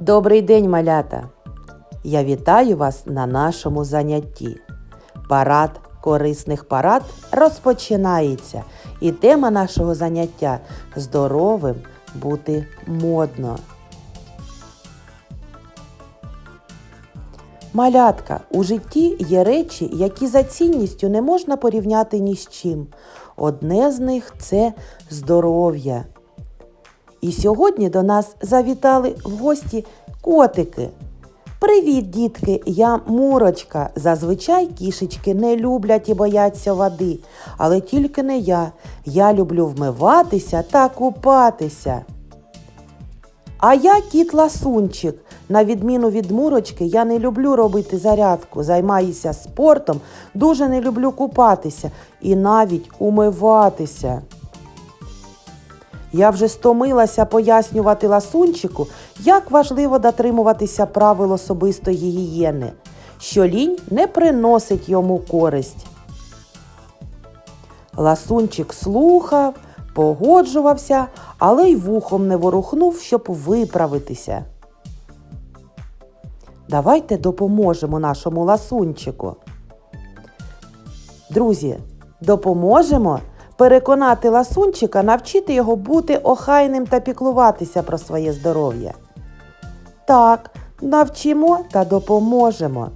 Добрий день, малята! Я вітаю вас на нашому занятті. Парад корисних парад розпочинається. І тема нашого заняття здоровим бути модно. Малятка, у житті є речі, які за цінністю не можна порівняти ні з чим. Одне з них це здоров'я. І сьогодні до нас завітали в гості котики. Привіт, дітки! Я Мурочка. Зазвичай кішечки не люблять і бояться води, але тільки не я. Я люблю вмиватися та купатися. А я кіт ласунчик. На відміну від мурочки, я не люблю робити зарядку, займаюся спортом, дуже не люблю купатися і навіть умиватися. Я вже стомилася пояснювати ласунчику, як важливо дотримуватися правил особистої гігієни, що лінь не приносить йому користь. Ласунчик слухав, погоджувався, але й вухом не ворухнув, щоб виправитися. Давайте допоможемо нашому ласунчику. Друзі, допоможемо переконати ласунчика, навчити його бути охайним та піклуватися про своє здоров'я. Так, навчимо та допоможемо.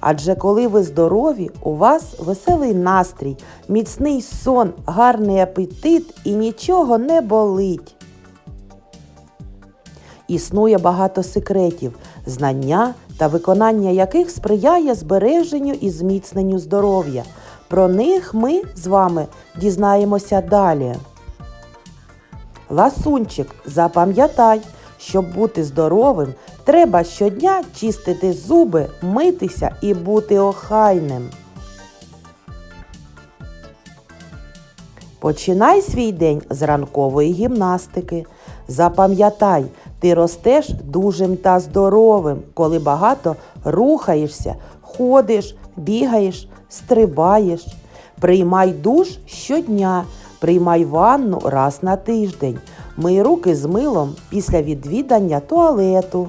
Адже коли ви здорові, у вас веселий настрій, міцний сон, гарний апетит і нічого не болить. Існує багато секретів, знання та виконання яких сприяє збереженню і зміцненню здоров'я. Про них ми з вами дізнаємося далі. Ласунчик, запам'ятай, щоб бути здоровим, треба щодня чистити зуби, митися і бути охайним. Починай свій день з ранкової гімнастики. Запам'ятай, ти ростеш дужим та здоровим, коли багато рухаєшся, ходиш, бігаєш, стрибаєш. Приймай душ щодня, приймай ванну раз на тиждень. Мий руки з милом після відвідання туалету.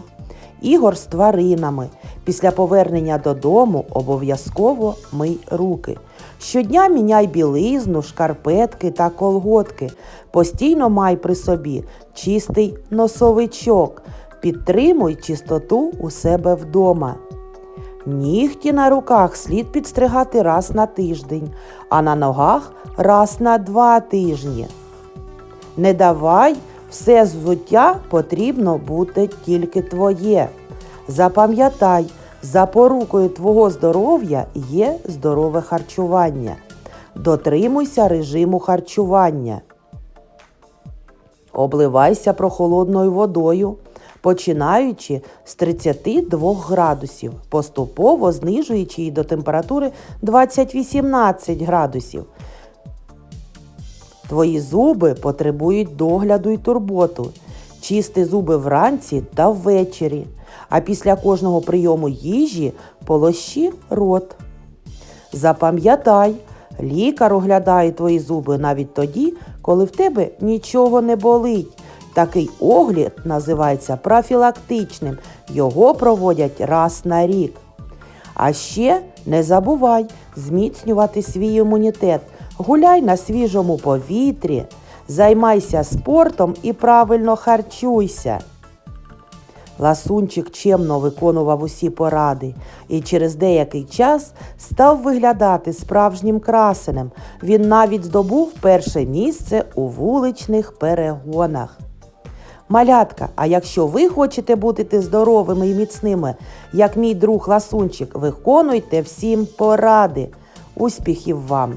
Ігор з тваринами. Після повернення додому обов'язково мий руки. Щодня міняй білизну, шкарпетки та колготки. Постійно май при собі чистий носовичок. Підтримуй чистоту у себе вдома. Нігті на руках слід підстригати раз на тиждень, а на ногах раз на два тижні. Не давай все взуття потрібно бути тільки твоє. Запам'ятай, запорукою твого здоров'я є здорове харчування. Дотримуйся режиму харчування. Обливайся прохолодною водою, починаючи з 32 градусів, поступово знижуючи її до температури 20-18 градусів. Твої зуби потребують догляду і турботу. Чисти зуби вранці та ввечері, а після кожного прийому їжі полощи рот. Запам'ятай, лікар оглядає твої зуби навіть тоді, коли в тебе нічого не болить. Такий огляд називається профілактичним. Його проводять раз на рік. А ще не забувай зміцнювати свій імунітет. Гуляй на свіжому повітрі, займайся спортом і правильно харчуйся. Ласунчик чемно виконував усі поради і через деякий час став виглядати справжнім красенем. Він навіть здобув перше місце у вуличних перегонах. Малятка, а якщо ви хочете бути здоровими і міцними, як мій друг Ласунчик, виконуйте всім поради. Успіхів вам!